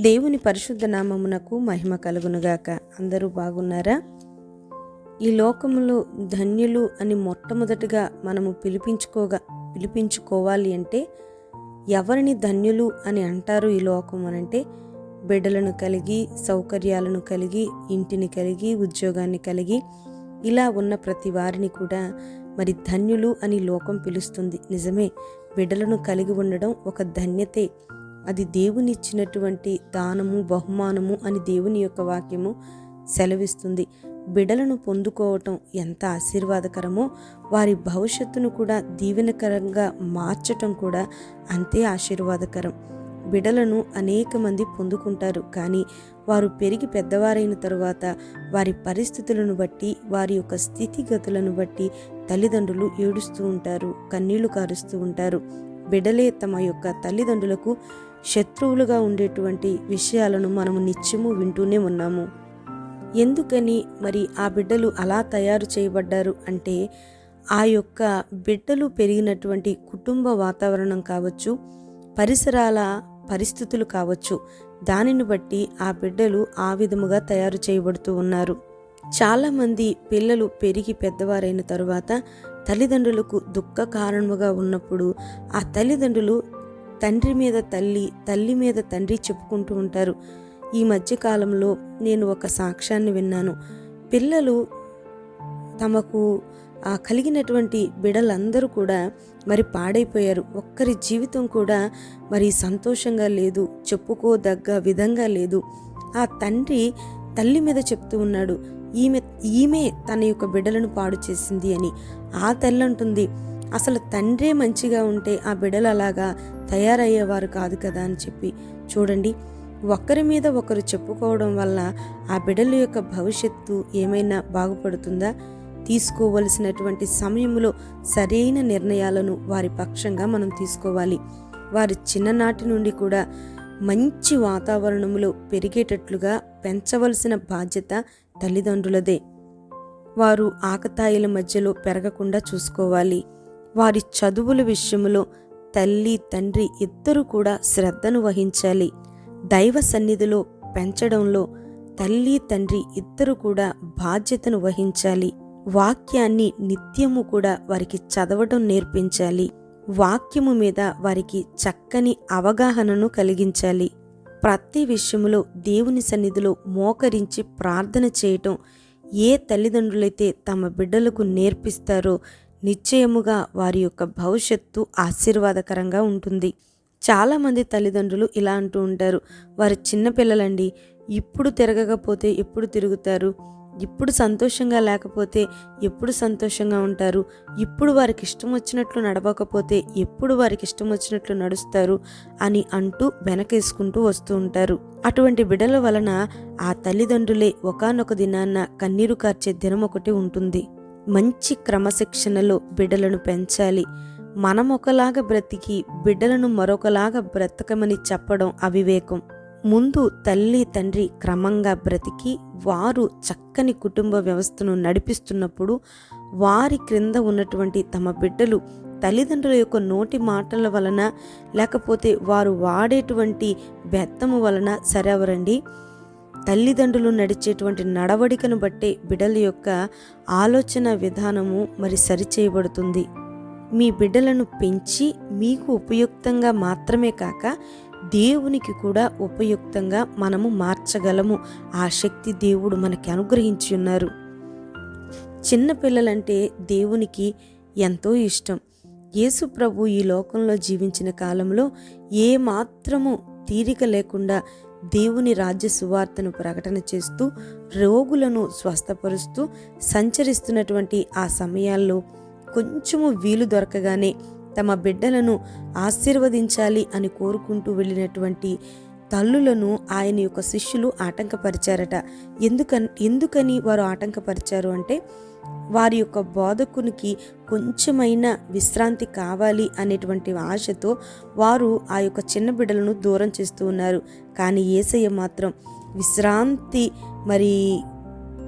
దేవుని పరిశుద్ధ నామమునకు మహిమ కలుగునుగాక. అందరూ బాగున్నారా? ఈ లోకములో ధన్యులు అని మొట్టమొదటిగా మనము పిలిపించుకోగా పిలిపించుకోవాలి అంటే ఎవరిని ధన్యులు అని అంటారు ఈ లోకం అనంటే బిడ్డలను కలిగి సౌకర్యాలను కలిగి ఇంటిని కలిగి ఉద్యోగాన్ని కలిగి ఇలా ఉన్న ప్రతి వారిని కూడా మరి ధన్యులు అని లోకం పిలుస్తుంది. నిజమే బిడ్డలను కలిగి ఉండడం ఒక ధన్యతే. అది దేవునిచ్చినటువంటి దానము బహుమానము అని దేవుని యొక్క వాక్యము సెలవిస్తుంది. బిడలను పొందుకోవటం ఎంత ఆశీర్వాదకరమో వారి భవిష్యత్తును కూడా దీవెనకరంగా మార్చటం కూడా అంతే ఆశీర్వాదకరం. బిడలను అనేక మంది పొందుకుంటారు కానీ వారు పెరిగి పెద్దవారైన తరువాత వారి పరిస్థితులను బట్టి వారి యొక్క స్థితిగతులను బట్టి తల్లిదండ్రులు ఏడుస్తూ ఉంటారు కన్నీళ్ళు కారుస్తూ ఉంటారు. బిడలే తమ యొక్క తల్లిదండ్రులకు శత్రువులుగా ఉండేటువంటి విషయాలను మనము నిత్యము వింటూనే ఉన్నాము. ఎందుకని మరి ఆ బిడ్డలు అలా తయారు చేయబడ్డారు అంటే ఆ యొక్క బిడ్డలు పెరిగినటువంటి కుటుంబ వాతావరణం కావచ్చు పరిసరాల పరిస్థితులు కావచ్చు దానిని బట్టి ఆ బిడ్డలు ఆ విధముగా తయారు చేయబడుతూ ఉన్నారు. చాలామంది పిల్లలు పెరిగి పెద్దవారైన తరువాత తల్లిదండ్రులకు దుఃఖ కారణముగా ఉన్నప్పుడు ఆ తల్లిదండ్రులు తండ్రి మీద తల్లి తల్లి మీద తండ్రి చెప్పుకుంటూ ఉంటారు. ఈ మధ్యకాలంలో నేను ఒక సాక్ష్యాన్ని విన్నాను. పిల్లలు తమకు ఆ కలిగినటువంటి బిడలందరూ కూడా మరి పాడైపోయారు. ఒక్కరి జీవితం కూడా మరి సంతోషంగా లేదు చెప్పుకోదగ్గ విధంగా లేదు. ఆ తండ్రి తల్లి మీద చెప్తూ ఉన్నాడు ఈమె ఈమె తన యొక్క బిడ్డలను పాడు చేసింది అని. ఆ తల్లి అంటుంది అసలు తండ్రే మంచిగా ఉంటే ఆ బిడ్డలు అలాగా తయారయ్యేవారు కాదు కదా అని చెప్పి. చూడండి ఒకరి మీద ఒకరు చెప్పుకోవడం వల్ల ఆ బిడ్డల యొక్క భవిష్యత్తు ఏమైనా బాగుపడుతుందా? తీసుకోవలసినటువంటి సమయంలో సరైన నిర్ణయాలను వారి పక్షంగా మనం తీసుకోవాలి. వారి చిన్ననాటి నుండి కూడా మంచి వాతావరణంలో పెరిగేటట్లుగా పెంచవలసిన బాధ్యత తల్లిదండ్రులదే. వారు ఆకతాయిల మధ్యలో పెరగకుండా చూసుకోవాలి. వారి చదువుల విషయంలో తల్లి తండ్రి ఇద్దరు కూడా శ్రద్ధను వహించాలి. దైవ సన్నిధిలో పెంచడంలో తల్లి తండ్రి ఇద్దరు కూడా బాధ్యతను వహించాలి. వాక్యాన్ని నిత్యము కూడా వారికి చదవడం నేర్పించాలి. వాక్యము మీద వారికి చక్కని అవగాహనను కలిగించాలి. ప్రతి విషయంలో దేవుని సన్నిధిలో మోకరించి ప్రార్థన చేయటం ఏ తల్లిదండ్రులైతే తమ బిడ్డలకు నేర్పిస్తారో నిశ్చయముగా వారి యొక్క భవిష్యత్తు ఆశీర్వాదకరంగా ఉంటుంది. చాలామంది తల్లిదండ్రులు ఇలా అంటూ ఉంటారు. వారు చిన్నపిల్లలండి ఇప్పుడు తిరగకపోతే ఎప్పుడు తిరుగుతారు? ఇప్పుడు సంతోషంగా లేకపోతే ఎప్పుడు సంతోషంగా ఉంటారు? ఇప్పుడు వారికి ఇష్టం వచ్చినట్లు నడవకపోతే ఎప్పుడు వారికి ఇష్టం వచ్చినట్లు నడుస్తారు? అని అంటూ వెనకేసుకుంటూ వస్తూ ఉంటారు. అటువంటి బిడల వలన ఆ తల్లిదండ్రులే ఒకనొక దినాన్న కన్నీరు కార్చే దినం ఒకటి ఉంటుంది. మంచి క్రమశిక్షణలో బిడ్డలను పెంచాలి. మనం ఒకలాగా బ్రతికి బిడ్డలను మరొకలాగా బ్రతకమని చెప్పడం అవివేకం. ముందు తల్లి తండ్రి క్రమంగా బ్రతికి వారు చక్కని కుటుంబ వ్యవస్థను నడిపిస్తున్నప్పుడు వారి క్రింద ఉన్నటువంటి తమ బిడ్డలు తల్లిదండ్రుల యొక్క నోటి మాటల వలన లేకపోతే వారు వాడేటువంటి బెత్తము వలన సరెవరండి తల్లిదండ్రులు నడిచేటువంటి నడవడికను బట్టే బిడ్డల యొక్క ఆలోచన విధానము మరి సరిచేయబడుతుంది. మీ బిడ్డలను పెంచి మీకు ఉపయుక్తంగా మాత్రమే కాక దేవునికి కూడా ఉపయుక్తంగా మనము మార్చగలము. ఆ శక్తి దేవుడు మనకి అనుగ్రహించి ఉన్నారు. చిన్నపిల్లలంటే దేవునికి ఎంతో ఇష్టం. యేసు ప్రభు ఈ లోకంలో జీవించిన కాలంలో ఏ మాత్రము తీరిక లేకుండా దేవుని రాజ్య సువార్తను ప్రకటన చేస్తూ రోగులను స్వస్థపరుస్తూ సంచరిస్తున్నటువంటి ఆ సమయాల్లో కొంచెము వీలు దొరకగానే తమ బిడ్డలను ఆశీర్వదించాలి అని కోరుకుంటూ వెళ్ళినటువంటి తల్లులను ఆయన యొక్క శిష్యులు ఆటంకపరిచారట. ఎందుకని ఎందుకని వారు ఆటంకపరిచారు అంటే వారి యొక్క బోధకునికి కొంచెమైనా విశ్రాంతి కావాలి అనేటువంటి ఆశతో వారు ఆ యొక్క చిన్న బిడ్డలను దూరం చేస్తూ ఉన్నారు. కానీ ఏసయ్య మాత్రం విశ్రాంతి మరి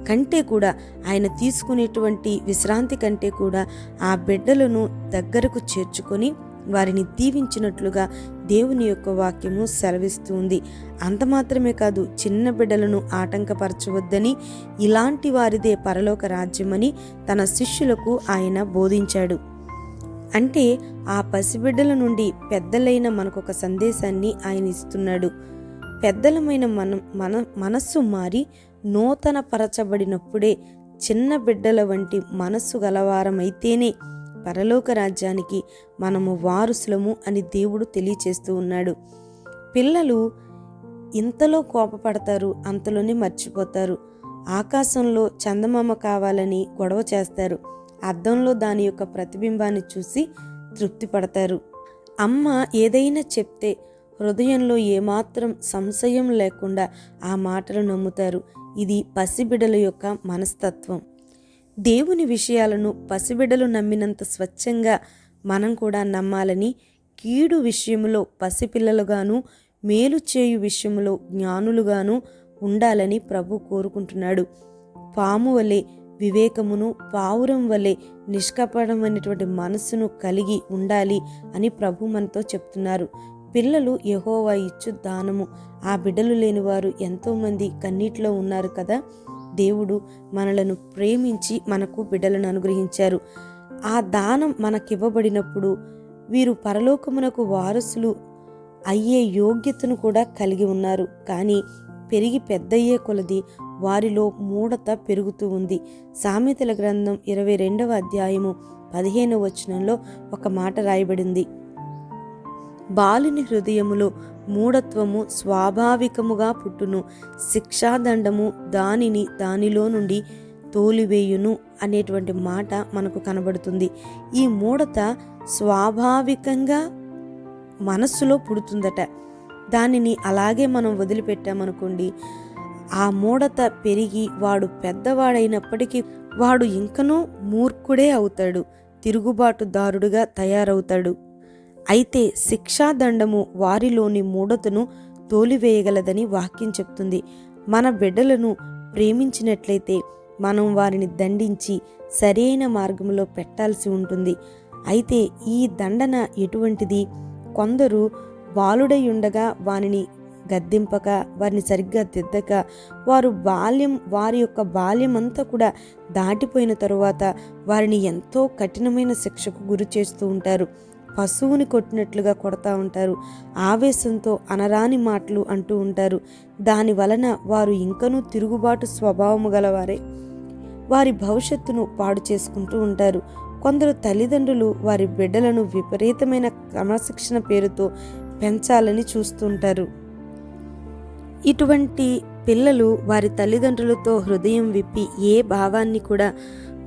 కంటే కూడా ఆయన తీసుకునేటువంటి విశ్రాంతి కంటే కూడా ఆ బిడ్డలను దగ్గరకు చేర్చుకొని వారిని దీవించినట్లుగా దేవుని యొక్క వాక్యము సెలవిస్తూ ఉంది. అంత మాత్రమే కాదు చిన్న బిడ్డలను ఆటంకపరచవద్దని ఇలాంటి వారిదే పరలోక రాజ్యమని తన శిష్యులకు ఆయన బోధించాడు. అంటే ఆ పసిబిడ్డల నుండి పెద్దలైన మనకొక సందేశాన్ని ఆయన ఇస్తున్నాడు. పెద్దలమైన మన మన మనస్సు మారి నూతన పరచబడినప్పుడే చిన్న బిడ్డల వంటి మనస్సు గలవారమైతేనే పరలోక రాజ్యానికి మనము వారసులము అని దేవుడు తెలియచేస్తూ ఉన్నాడు. పిల్లలు ఇంతలో కోపపడతారు అంతలోనే మర్చిపోతారు. ఆకాశంలో చందమామ కావాలని గొడవ చేస్తారు. అద్దంలో దాని యొక్క ప్రతిబింబాన్ని చూసి తృప్తి పడతారు అమ్మ ఏదైనా చెప్తే హృదయంలో ఏమాత్రం సంశయం లేకుండా ఆ మాటలు నమ్ముతారు. ఇది పసిబిడల యొక్క మనస్తత్వం. దేవుని విషయాలను పసిబిడ్డలు నమ్మినంత స్వచ్ఛంగా మనం కూడా నమ్మాలని కీడు విషయంలో పసిపిల్లలుగాను మేలు చేయు విషయంలో జ్ఞానులుగాను ఉండాలని ప్రభు కోరుకుంటున్నాడు. పాము వలె వివేకమును పావురం వలె నిష్కపడమైనటువంటి మనస్సును కలిగి ఉండాలి అని ప్రభు మనతో చెప్తున్నారు. పిల్లలు యహోవా ఇచ్చు దానము. ఆ బిడ్డలు లేనివారు ఎంతోమంది కన్నీటిలో ఉన్నారు కదా. దేవుడు మనలను ప్రేమించి మనకు బిడ్డలను అనుగ్రహించారు. ఆ దానం మనకివ్వబడినప్పుడు వీరు పరలోకమునకు వారసులు అయ్యే యోగ్యతను కూడా కలిగి ఉన్నారు. కానీ పెరిగి పెద్దయ్యే కొలది వారిలో మూఢత పెరుగుతూ ఉంది. సామెతల గ్రంథం ఇరవై రెండవ అధ్యాయము పదిహేనవ వచనంలో ఒక మాట రాయబడింది. బాలుని హృదయములో మూఢత్వము స్వాభావికముగా పుట్టును. శిక్షాదండము దానిని దానిలో నుండి తోలివేయును అనేటువంటి మాట మనకు కనబడుతుంది. ఈ మూఢత స్వాభావికంగా మనస్సులో పుడుతుందట. దానిని అలాగే మనం వదిలిపెట్టామనుకోండి ఆ మూఢత పెరిగి వాడు పెద్దవాడైనప్పటికీ వాడు ఇంకనూ మూర్ఖుడే అవుతాడు తిరుగుబాటుదారుడుగా తయారవుతాడు. అయితే శిక్షాదండము వారిలోని మూఢతను తోలివేయగలదని వాక్యం చెప్తుంది. మన బిడ్డలను ప్రేమించినట్లయితే మనం వారిని దండించి సరైన మార్గంలో పెట్టాల్సి ఉంటుంది. అయితే ఈ దండన ఎటువంటిది? కొందరు బాలుడై ఉండగా వానిని గద్దింపక వారిని సరిగ్గా దిద్దక వారు బాల్యం వారి యొక్క బాల్యం అంతా కూడా దాటిపోయిన తరువాత వారిని ఎంతో కఠినమైన శిక్షకు గురి చేస్తూ ఉంటారు. పశువుని కొట్టినట్లుగా కొడతా ఉంటారు. ఆవేశంతో అనరాని మాటలు అంటూ ఉంటారు. దాని వలన వారు ఇంకనూ తిరుగుబాటు స్వభావము గలవారే. వారి భవిష్యత్తును పాడు చేసుకుంటూ ఉంటారు. కొందరు తల్లిదండ్రులు వారి బిడ్డలను విపరీతమైన క్రమశిక్షణ పేరుతో పెంచాలని చూస్తుంటారు ఇటువంటి పిల్లలు వారి తల్లిదండ్రులతో హృదయం విప్పి ఏ భావాన్ని కూడా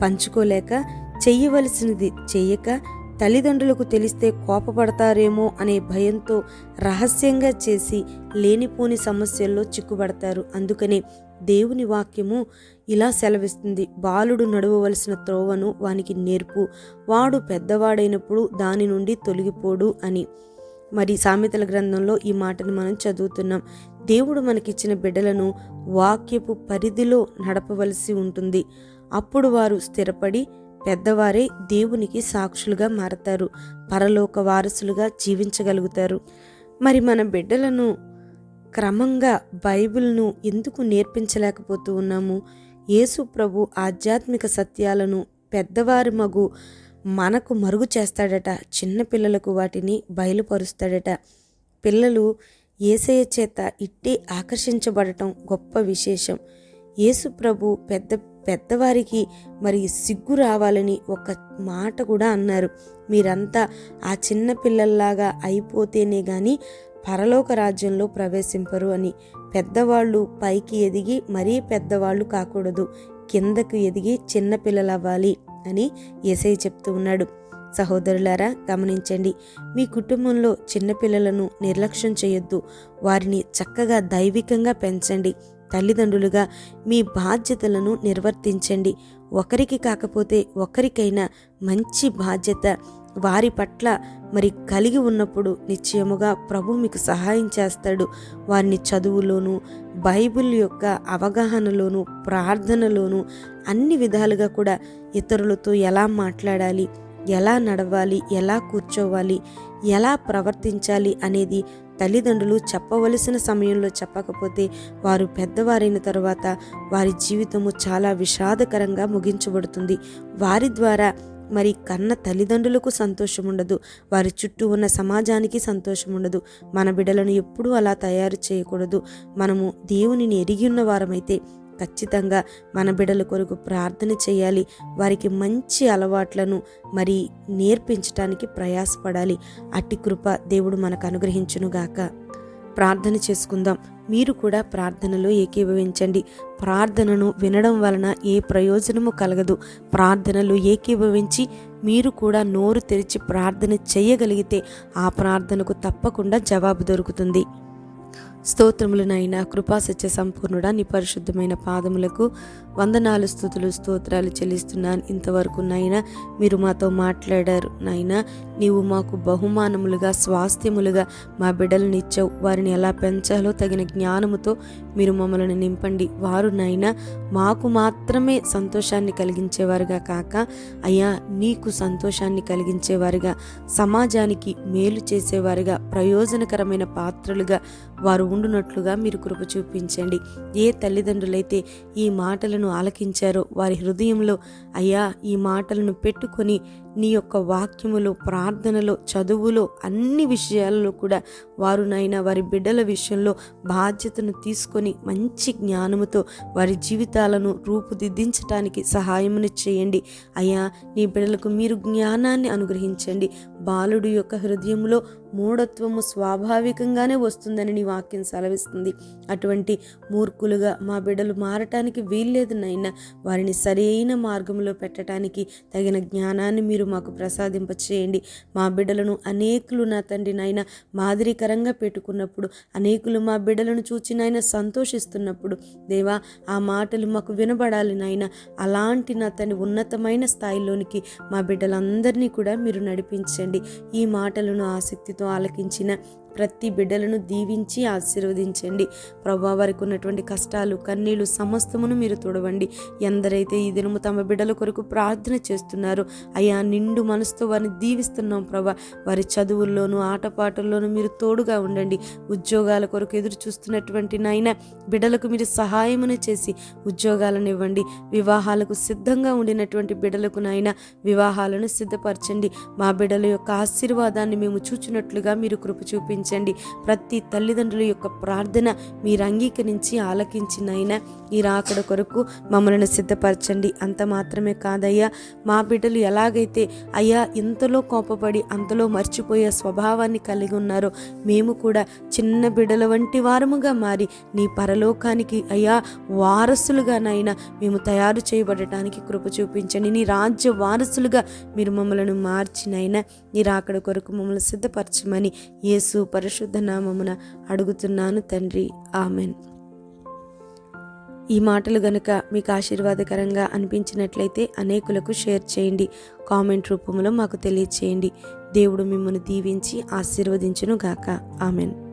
పంచుకోలేక చెయ్యవలసినది చెయ్యక తల్లిదండ్రులకు తెలిస్తే కోపపడతారేమో అనే భయంతో రహస్యంగా చేసి లేనిపోని సమస్యల్లో చిక్కుబడతారు. అందుకనే దేవుని వాక్యము ఇలా సెలవిస్తుంది. బాలుడు నడవవలసిన త్రోవను వానికి నేర్పు. వాడు పెద్దవాడైనప్పుడు దాని నుండి తొలగిపోడు అని. మరి సామెతల గ్రంథంలో ఈ మాటను మనం చదువుతున్నాం. దేవుడు మనకిచ్చిన బిడ్డలను వాక్యపు పరిధిలో నడపవలసి ఉంటుంది. అప్పుడు వారు స్థిరపడి పెద్దవారే దేవునికి సాక్షులుగా మారతారు పరలోక వారసులుగా జీవించగలుగుతారు. మరి మన బిడ్డలను క్రమంగా బైబిల్ను ఎందుకు నేర్పించలేకపోతూ ఉన్నాము? యేసు ప్రభు ఆధ్యాత్మిక సత్యాలను పెద్దవారి మగు మనకు మరుగు చేస్తాడట చిన్నపిల్లలకు వాటిని బయలుపరుస్తాడట. పిల్లలు ఏసయ చేత ఇట్టే ఆకర్షించబడటం గొప్ప విశేషం. యేసు ప్రభు పెద్ద పెద్దవారికి మరి సిగ్గు రావాలని ఒక మాట కూడా అన్నారు. మీరంతా ఆ చిన్న పిల్లల్లాగా అయిపోతేనే కానీ పరలోక రాజ్యంలో ప్రవేశింపరు అని. పెద్దవాళ్ళు పైకి ఎదిగి మరీ పెద్దవాళ్ళు కాకూడదు. కిందకు ఎదిగి చిన్నపిల్లలు అవ్వాలి అని ఎసై చెప్తూ ఉన్నాడు. సహోదరులారా గమనించండి. మీ కుటుంబంలో చిన్నపిల్లలను నిర్లక్ష్యం చేయొద్దు. వారిని చక్కగా దైవికంగా పెంచండి. తల్లిదండ్రులుగా మీ బాధ్యతలను నిర్వర్తించండి. ఒకరికి కాకపోతే ఒకరికైనా మంచి బాధ్యత వారి పట్ల మరి కలిగి ఉన్నప్పుడు నిశ్చయముగా ప్రభు మీకు సహాయం చేస్తాడు. వారిని చదువులోను బైబిల్ యొక్క అవగాహనలోను ప్రార్థనలోను అన్ని విధాలుగా కూడా ఇతరులతో ఎలా మాట్లాడాలి ఎలా నడవాలి ఎలా కూర్చోవాలి ఎలా ప్రవర్తించాలి అనేది తల్లిదండ్రులు చెప్పవలసిన సమయంలో చెప్పకపోతే వారు పెద్దవారైన తర్వాత వారి జీవితము చాలా విషాదకరంగా ముగించబడుతుంది. వారి ద్వారా మరి కన్న తల్లిదండ్రులకు సంతోషం ఉండదు. వారి చుట్టూ ఉన్న సమాజానికి సంతోషం ఉండదు. మన బిడ్డలను ఎప్పుడూ అలా తయారు చేయకూడదు. మనము దేవునిని ఎరిగి ఉన్న వారమైతే ఖచ్చితంగా మన బిడ్డల కొరకు ప్రార్థన చేయాలి. వారికి మంచి అలవాట్లను మరి నేర్పించడానికి ప్రయాసపడాలి. అట్టి కృప దేవుడు మనకు అనుగ్రహించునుగాక ప్రార్థన చేసుకుందాం. మీరు కూడా ప్రార్థనలో ఏకీభవించండి. ప్రార్థనను వినడం వలన ఏ ప్రయోజనము కలగదు. ప్రార్థనలో ఏకీభవించి మీరు కూడా నోరు తెరిచి ప్రార్థన చేయగలిగితే ఆ ప్రార్థనకు తప్పకుండా జవాబు దొరుకుతుంది. స్తోత్రములనైనా కృపా సత్య సంపూర్ణుడా నీ పరిశుద్ధమైన పాదములకు వందనాలు స్థుతులు స్తోత్రాలు చెల్లిస్తున్నాను. ఇంతవరకు నాయన మీరు మాతో మాట్లాడారు నాయన నీవు మాకు బహుమానములుగా స్వాస్థ్యములుగా మా బిడ్డలను ఇచ్చావు. వారిని ఎలా పెంచాలో తగిన జ్ఞానముతో మీరు మమ్మల్ని నింపండి. వారు నాయన మాకు మాత్రమే సంతోషాన్ని కలిగించేవారుగా కాక అయ్యా నీకు సంతోషాన్ని కలిగించేవారుగా సమాజానికి మేలు చేసేవారుగా ప్రయోజనకరమైన పాత్రలుగా వారు ఉండునట్లుగా మీరు కృప చూపించండి. ఏ తల్లిదండ్రులైతే ఈ మాటలను ఆలకించారో వారి హృదయంలో అయ్యా ఈ మాటలను పెట్టుకొని నీ యొక్క వాక్యములో ప్రార్థనలో చదువులో అన్ని విషయాలలో కూడా వారు వారి బిడ్డల విషయంలో బాధ్యతను తీసుకొని మంచి జ్ఞానముతో వారి జీవితాలను రూపుదిద్దించడానికి సహాయమును చేయండి. అయ్యా నీ బిడ్డలకు మీరు జ్ఞానాన్ని అనుగ్రహించండి. బాలుడు యొక్క హృదయంలో మూఢత్వము స్వాభావికంగానే వస్తుందని నీ వాక్యం సెలవిస్తుంది. అటువంటి మూర్ఖులుగా మా బిడ్డలు మారటానికి వీల్లేదు నైనా వారిని సరైన మార్గంలో పెట్టడానికి తగిన జ్ఞానాన్ని మీరు మాకు ప్రసాదింపచేయండి. మా బిడ్డలను అనేకులు నా తండ్రి నాయన మాదిరికరంగా పెట్టుకున్నప్పుడు అనేకులు మా బిడ్డలను చూచి నాయన సంతోషిస్తున్నప్పుడు దేవా ఆ మాటలు మాకు వినబడాలి నాయన. అలాంటి నా తండ్రి ఉన్నతమైన స్థాయిలోనికి మా బిడ్డలందరినీ కూడా మీరు నడిపించండి. ఈ మాటలను ఆసక్తితో ఆలకించిన ప్రతి బిడ్డలను దీవించి ఆశీర్వదించండి. ప్రభా వారికి ఉన్నటువంటి కష్టాలు కన్నీళ్ళు సమస్తమును మీరు తొడవండి. ఎందరైతే ఈ దినము తమ బిడ్డల కొరకు ప్రార్థన చేస్తున్నారో అయ్యా నిండు మనసుతో వారిని దీవిస్తున్నాం ప్రభా. వారి చదువుల్లోనూ ఆటపాటల్లోనూ మీరు తోడుగా ఉండండి. ఉద్యోగాల కొరకు ఎదురు చూస్తున్నటువంటి నాయన బిడ్డలకు మీరు సహాయమును చేసి ఉద్యోగాలను ఇవ్వండి. వివాహాలకు సిద్ధంగా ఉండినటువంటి బిడ్డలకు నాయన వివాహాలను సిద్ధపరచండి. మా బిడ్డల యొక్క ఆశీర్వాదాన్ని మేము చూచినట్లుగా మీరు కృప చూపించండి. ప్రతి తల్లిదండ్రుల యొక్క ప్రార్థన మీరు అంగీకరించి ఆలకించినైనా ఈ రాకడ కొరకు మమ్మల్ని సిద్ధపరచండి. అంత మాత్రమే కాదయ్యా మా బిడ్డలు ఎలాగైతే అయ్యా ఇంతలో కోపపడి అంతలో మర్చిపోయే స్వభావాన్ని కలిగి ఉన్నారో మేము కూడా చిన్న బిడ్డల వంటి వారముగా మారి నీ పరలోకానికి అయ్యా వారసులుగానైనా మేము తయారు చేయబడటానికి కృప చూపించండి. నీ రాజ్య వారసులుగా మీరు మమ్మలను మార్చినైనా నీ రాకడ కొరకు మమ్మల్ని సిద్ధపరచమని యేసు పరిశుద్ధ నామమున అడుగుతున్నాను తండ్రి. ఆమెన్. ఈ మాటలు గనుక మీకు ఆశీర్వాదకరంగా అనిపించినట్లయితే అనేకులకు షేర్ చేయండి. కామెంట్ రూపంలో మాకు తెలియచేయండి. దేవుడు మిమ్మల్ని దీవించి ఆశీర్వదించును గాక ఆమెన్.